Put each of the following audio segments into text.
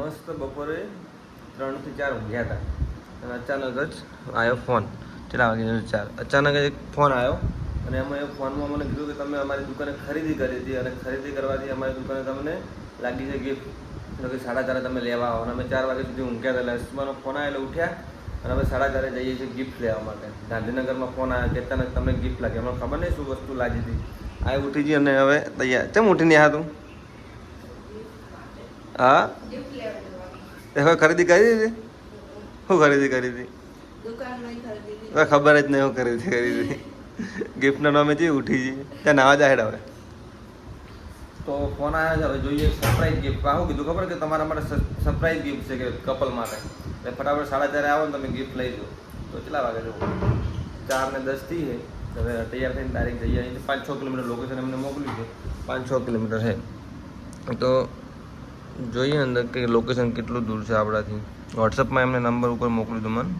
મસ્ત બપોરે ત્રણથી ચાર ઊંઘ્યા હતા. અને અચાનક જ આવ્યો ફોન. કેટલા વાગે ચાર. અચાનક જ એક ફોન આવ્યો. અને એમાં એ ફોનમાં મને કીધું કે તમે અમારી દુકાને ખરીદી કરી હતી અને ખરીદી કરવાથી અમારી દુકાને તમને લાગી છે ગિફ્ટ કે સાડા ચારે તમે લેવા આવો. અને અમે ચાર વાગે સુધી ઊંઘ્યા હતા. એટલે ફોન આવ્યો એટલે ઉઠ્યા. અને અમે સાડા ચારે જઈએ છીએ ગિફ્ટ લેવા માટે. ગાંધીનગરમાં ફોન આવ્યો કે તમને ગિફ્ટ લાગે. અમને ખબર નહીં શું વસ્તુ લાગી હતી. આ ઉઠી જઈ અને હવે તૈયાર. કેમ ઉઠીને આ તું? હા? હવે ખરીદી કરી દીધી? શું ખરીદી કરી હતી? હવે ખબર જ નહીં હું ખરીદી કરી હતી. ગિફ્ટના નામે જે ઉઠી છે ત્યાં નાવા જાહેર હવે. તો ફોન આવ્યો છે હવે જોઈએ સરપ્રાઈઝ ગિફ્ટ આવું કીધું ખબર કે તમારા માટે સરપ્રાઈઝ ગિફ્ટ છે કે કપલ માટે? એટલે ફટાફટ સાડા ચારે આવો ને તમે ગિફ્ટ લઈ લો. તો કેટલા વાગે જવું? ચાર ને દસથી છે હવે તૈયાર થઈને તારીખ જઈએ અહીંથી પાંચ છ કિલોમીટર લોકેશન એમને મોકલ્યું છે. પાંચ છ કિલોમીટર છે. તો જોઈએ અંદર કે લોકેશન કેટલું દૂર છે આપણાથી. વોટ્સઅપમાં એમને નંબર ઉપર મોકલી દઉં મને.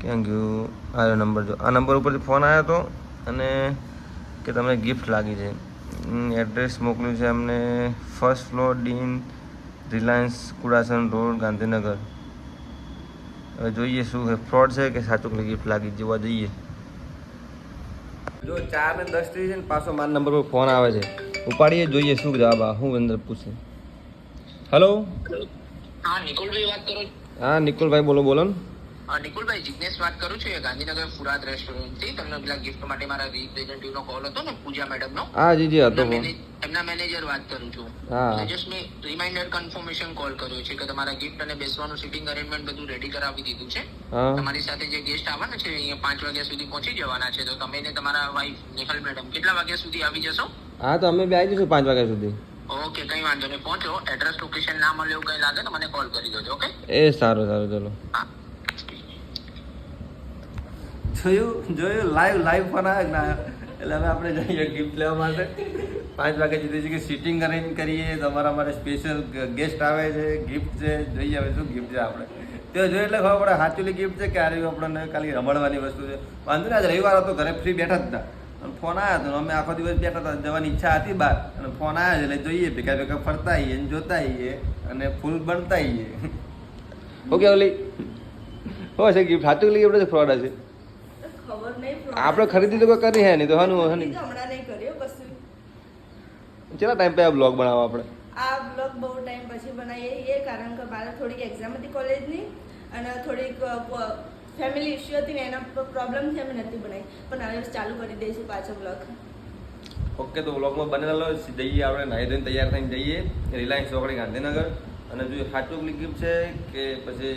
ક્યાં ગયું આવ્યો નંબર જો. આ નંબર ઉપરથી ફોન આવ્યો હતો અને કે તમને ગિફ્ટ લાગી છે. એડ્રેસ મોકલ્યું છે એમને ફર્સ્ટ ફ્લોર ડીન રિલાયન્સ કુડાસન રોડ ગાંધીનગર. હવે જોઈએ શું છે. ફ્રોડ છે કે સાચું ગિફ્ટ લાગી જોવા જઈએ. જો ચાર ને દસ થઈ છે ને, પાછો મારા નંબર પર ફોન આવે છે. ઉપાડીએ જોઈએ શું જવાબ આ. હું અંદર પૂછે. હલો હા નિકુલભાઈ વાત કરો હા નિકુલભાઈ બોલો બોલો ને. નિકુલભાઈ જિજ્ઞેશ વાત કરું છું ગાંધીનગર ફુરાદ રેસ્ટોરન્ટથી તમને પેલા ગિફ્ટ માટે મારા રિપ્રેઝેન્ટેટિવ નો કોલ હતો ને પૂજા મેડમ નો હા જી જી હતો એમના મેનેજર વાત કરું છું. હા. જસ્ટ મેં રિમાઇન્ડર કન્ફર્મેશન કોલ કર્યો છે કે તમારા ગિફ્ટ અને બેસવાનું સિટિંગ અરેન્જમેન્ટ બધું રેડી કરાવી દીધું છે. તમારી સાથે જે ગેસ્ટ આવવાના છે અહીંયા પાંચ વાગ્યા સુધી પહોંચી જવાના છે. તો તમે ને તમારા વાઈફ નિખલ મેડમ કેટલા વાગ્યા સુધી આવી જશો? હા તો અમે બી આવી જશું પાંચ વાગ્યા સુધી. ઓકે કઈ વાંધો નહીં. પહોંચો. એડ્રેસ લોકેશન ના મળે એવું કઈ લાગે તો મને કોલ કરી દેજો ઓકે? એ સારું સારું ચલો. હા. જોયું? જોયું? લાઈવ લાઈવ ફોન આવે ના એટલે હવે આપણે જઈએ ગિફ્ટ લેવા માટે. પાંચ વાગે જુદી જગ્યાએ સીટિંગ અરેન્જ કરીએ. તમારા માટે સ્પેશિયલ ગેસ્ટ આવે છે ગિફ્ટ છે. જોઈએ હવે શું ગિફ્ટ છે આપણે. તે જોઈએ એટલે ખબર પડે, સાચુલી ગિફ્ટ છે કે આ આપણને? ખાલી રમણવાની વસ્તુ છે. વાંધો નહીં, આજે રવિવાર હતો, ઘરે ફ્રી બેઠા હતા. અને ફોન આવ્યો હતો અમે આખો દિવસ બેઠા હતા. જવાની ઈચ્છા હતી બહાર. અને ફોન આવ્યો એટલે જોઈએ, ભેગા ભેગા ફરતા આવીએ અને જોતા આવીએ અને ફૂલ બનતા આવીએ ઓકે ઓલી. હોય છે ગિફ્ટ સાચું ગિફ્ટ ફ્રોડ હશે આપણે ખરીદી તો કોઈ કરી હે નહીં તો હનુ હાની. હમણાં નહીં કર્યો કશું કેટલા ટાઈમ પછી આ બ્લોગ બનાવો આપણે? આ બ્લોગ બહુ ટાઈમ પછી બનાવીએ. એ કારણ કે મારે થોડીક એક્ઝામ હતી કોલેજની અને થોડીક ફેમિલી ઇશ્યુ હતી ને એના પ્રોબ્લેમ છે અમે નથી બનાવી. પણ હવે ચાલુ કરી દઈશું પાછો બ્લોગ ઓકે તો બ્લોગમાં બનેલો જઈએ આપણે નાહી ધોઈને તૈયાર થઈને જઈએ. રિલાયન્સ ચોકડી ગાંધીનગર. અને જો સાચું ગિફ્ટ છે કે પછી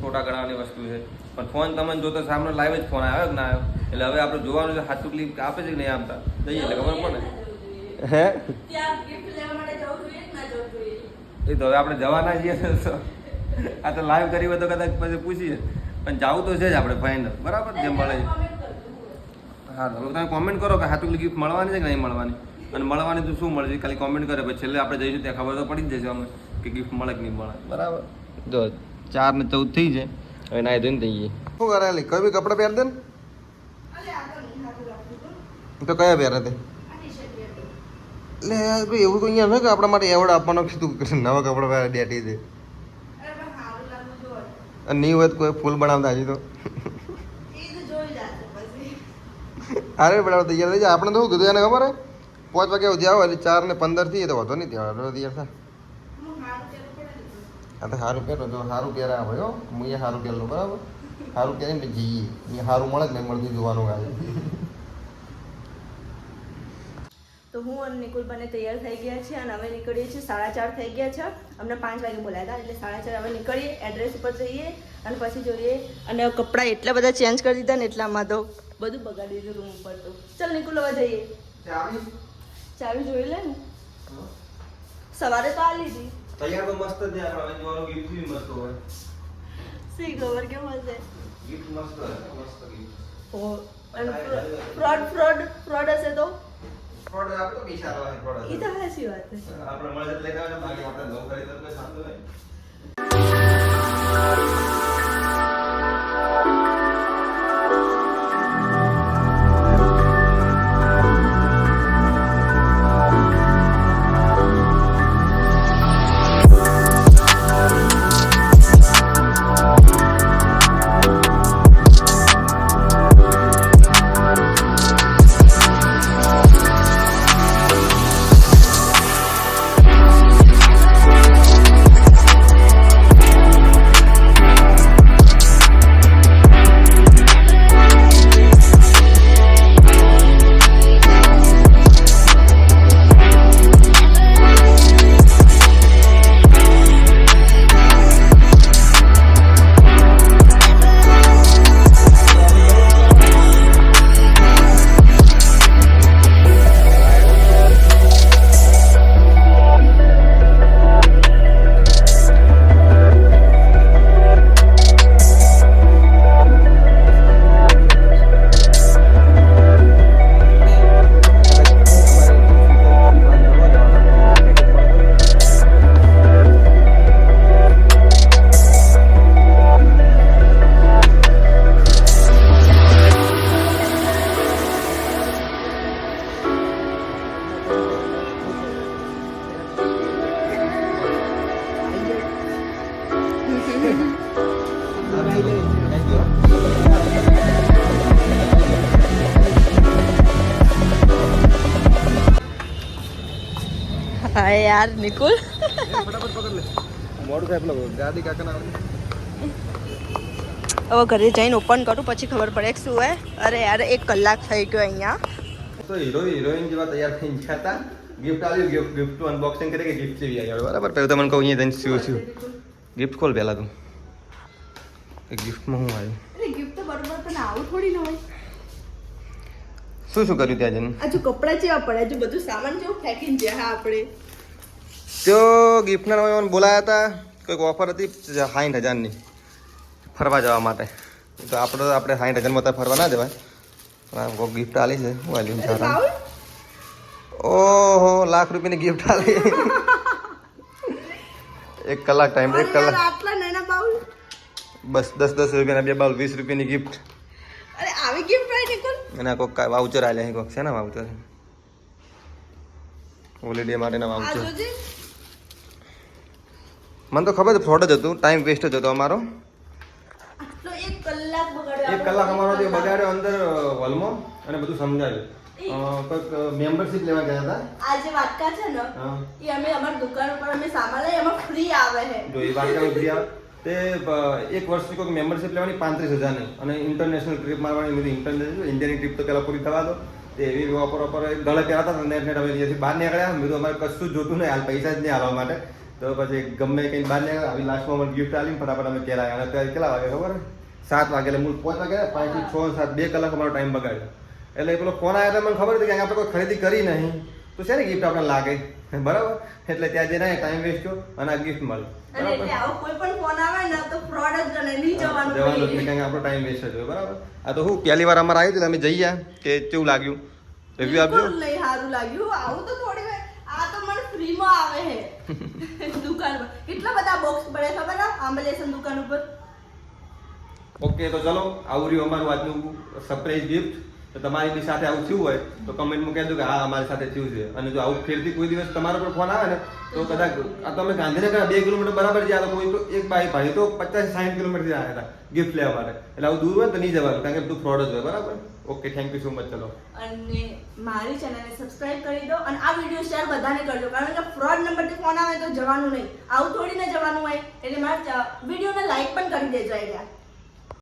ખોટા ગણાવાની વસ્તુ છે? પણ ફોન તમને જોતો સામે લાઈવ જ ફોન આવ્યો કે ના આવ્યો? એટલે હવે આપણે જોવાનું છે સાચું ક્લિપ આપે છે કે નહીં આપતા? જઈએ એટલે ખબર પડે હે? ત્યાં ગિફ્ટ લેવા માટે જવું જોઈએ કે ના જવું જોઈએ? એ તો હવે આપણે જવાના છીએ તો આ તો લાઈવ કરી હોય તો કદાચ પછી પૂછીએ. પણ જવું તો છે જ આપણે ફાઇનલ બરાબર જે મળે. હા તો તમે કોમેન્ટ કરો કે સાચું ગિફ્ટ મળવાની છે કે નહીં મળવાની? અને મળવાની તો શું મળશે ખાલી કોમેન્ટ કરે પછી છેલ્લે આપણે જઈશું ત્યાં ખબર તો પડી જ જશે અમે કે ગિફ્ટ મળે કે નહીં મળે. બરાબર. જો ચાર ને ચૌદ થઈ છે હવે નાઈ ધોઈને જઈએ શું કરે લી કઈ બી કપડાં પહેર દે ને? તો. તો કયા પહેરે તે. એટલે ભાઈ, એવું કોઈ અહીંયા ન કે આપણા માટે એવોર્ડ આપવાનો કે નવા કપડાં પહેરે લાગવું જોઈએ. અને નહીં હોય તો કોઈ ફૂલ બનાવતા હજી તો. તો અરે બરાબર તૈયાર થઈ જાય આપણે તો શું કીધું? એને ખબર હે? પાંચ વાગે સુધી આવો, એટલે ચાર ને પંદરથી તો વધો નહીં ત્યાં તૈયાર થાય હું સારું પહેરવું પડે ને. આ તો સારું પહેરો જો સારું પહેરા ભાઈ હો હું એ સારું પહેરલું બરાબર? સારું પહેરીને ને જઈએ. અહીંયા સારું મળે જ નહીં મળતું જોવાનું આજે તો હું અને નિકુલ બંને તૈયાર થઈ ગયા છે અને હવે નીકળીએ છીએ સાડા ચાર થઈ ગયા છે. અમને પાંચ વાગે બોલાયા હતા એટલે સાડા ચાર હવે નીકળીએ એડ્રેસ ઉપર જઈએ અને પછી જોઈએ. અને કપડાં એટલા બધા ચેન્જ કરી દીધા ને એટલામાં તો બધું બગાડી દીધું રૂમ ઉપર તો. ચાલ નિકુલ હવે જઈએ. ચાવી? જોઈ લે ને. સવારે તો આ લીધી. તૈયાર તો મસ્ત જ છે હવે જોવાનું ગિફ્ટ બી મસ્ત હોય. સી ખબર કેમ હશે ગિફ્ટ મસ્ત મસ્ત ગિફ્ટ ઓ ફ્રોડ ફ્રોડ ફ્રોડ હશે તો? ફ્રોડ આપે તો પૈસા આવે ફ્રોડ એ તો હાસી વાત છે. આપણે મળે એટલે કાંઈ બાકી આપણે કરી તો કોઈ સાંધો નહીં. है यार निकुल ફટાફટ પકડ લે મોડું થાય પેલો ગાડી કાકા ના હવે ઘરે જઈને ઓપન કરું પછી ખબર પડે કે શું હે અરે યાર એક કલાક થઈ ગયો અહીંયા તો હીરો હિરોઈન જેવા તૈયાર થઈને ગયા હતા ગિફ્ટ આવ્યું ગિફ્ટ ગિફ્ટ અનબોક્સિંગ કરી કે ગિફ્ટ જેવી આવી બરાબર પહેલું તમને કહું અહીંયા જઈને શું શું ગિફ્ટ ખોલ પહેલા તું એ ગિફ્ટમાં શું આવ્યું અરે ગિફ્ટ તો બરોબર પણ આવું થોડી ન હોય શું શું કર્યું ત્યાં જઈને હજુ કપડાં જેવા પડે હજુ બધું સામાન જેવું ફેંકીને જ્યાં આપણે તો ગિફ્ટના નામે મને બોલાયા હતા કોઈક ઓફર હતી સાઠ હજારની ફરવા જવા માટે. તો આપણે તો આપણે સાઠ હજારમાં તો ફરવા ના જવાય. કોઈક ગિફ્ટ આલી છે બાઉલ? ઓહો લાખ રૂપિયાની ગિફ્ટ આલી. એક કલાક ટાઈમ એક કલાક. બાઉલ? બસ દસ દસ રૂપિયાના બે બાલ વીસ રૂપિયાની ગિફ્ટ અરે આવી ગિફ્ટ આ કોઈક વાઉચર આલ્યા કોઈક છે? ને વાઉચર હોલિડે માટેના વાઉચર મને તો ખબર છે ફ્રોડ જ હતું ટાઈમ વેસ્ટ જ હતો અમારો. એક કલાક બગાડ્યો એક કલાક અમારો જે બગાડ્યો. અંદર હોલમાં અને બધું સમજાવ્યું કોઈક મેમ્બરશિપ લેવા ગયા હતા. આ જે વાટકા છે ને? એ અમે અમારી દુકાન ઉપર અમે સામાન લઈએ એમાં ફ્રી આવે છે. જો એ વાટકા ફ્રી આવે. તે એક વર્ષની કોઈક મેમ્બરશિપ લેવાની પાંત્રીસ હજારની. અને ઇન્ટરનેશનલ ટ્રીપ મારવાની બધી ઇન્ટરનેશનલ ઇન્ડિયાની ટ્રીપ તો પહેલાં પૂરી થવા દો. તે એવી ઓફર ઓફર ગળે પહેલા હતા નેટ નેટ અમે બહાર નીકળ્યા. મેં તો અમારે કશું જ જોતું નહીં. હાલ પૈસા જ નહીં આવવા માટે. તો પછી ગમે કંઈ બહાર નીકળે આવી લાસ્ટમાં મને ગિફ્ટ આવી ફટાફટ અમે ઘેર આવ્યા. અને અત્યારે કેટલા વાગે ખબર? સાત વાગે એટલે મૂળ પાંચ વાગે પાંચથી છ સાત બે કલાક અમારો ટાઈમ બગાડ્યો. એટલે પેલો ફોન આવ્યો તો મને ખબર હતી કે આપણે કોઈ ખરીદી કરી નહીં. તો છે ને ગિફ્ટ આપણે લાગે? બરાબર? એટલે ત્યાં જઈને ટાઈમ વેસ્ટ થયો અને આ ગિફ્ટ મળે જવાનું. નહીં, આપણો ટાઈમ વેસ્ટ થયો બરાબર? આ તો હું પહેલી વાર અમારે આવ્યું અમે જઈએ કે કેવું લાગ્યું? રિવ્યુ આપજો. નહીં સારું લાગ્યું. આવું તો થોડી આ તો મને ફ્રીમાં આવે છે દુકાનમાં કેટલા બધા બોક્સ પડે ખબર? આંબલેસન દુકાન ઉપર. ઓકે તો ચલો, આવું રહ્યું અમારું આજનું સરપ્રાઈઝ ગિફ્ટ તો તમારી બી સાથે આવું થયું હોય, તો કમેન્ટમાં કહેજો કે હા, અમારી સાથે થયું છે. અને જો આવું ફેરથી કોઈ દિવસ તમારો પર ફોન આવે ને, તો કદાચ આ તમે ગાંધીનગર બે કિલોમીટર બરાબર જ્યાં કોઈ તો એક ભાઈ ભાઈ તો પચાસ સાઠ કિલોમીટર આવ્યા હતા ગિફ્ટ લેવા માટે. એટલે આવું દૂર હોય તો નહીં જવાનું, કારણ કે બધું ફ્રોડ જ હોય, બરાબર? Okay thank you so much ચલો. અને મારી ચેનલને સબસ્ક્રાઇબ કરી દો અને આ વીડિયો શેર બધાને કરજો, કારણ કે ફ્રોડ નંબરથી ફોન આવે તો જવાનું નહીં. આવું થોડી ને જવાનું હોય, એટલે મારા વિડીયોને લાઈક પણ કરી દેજો અહીંયા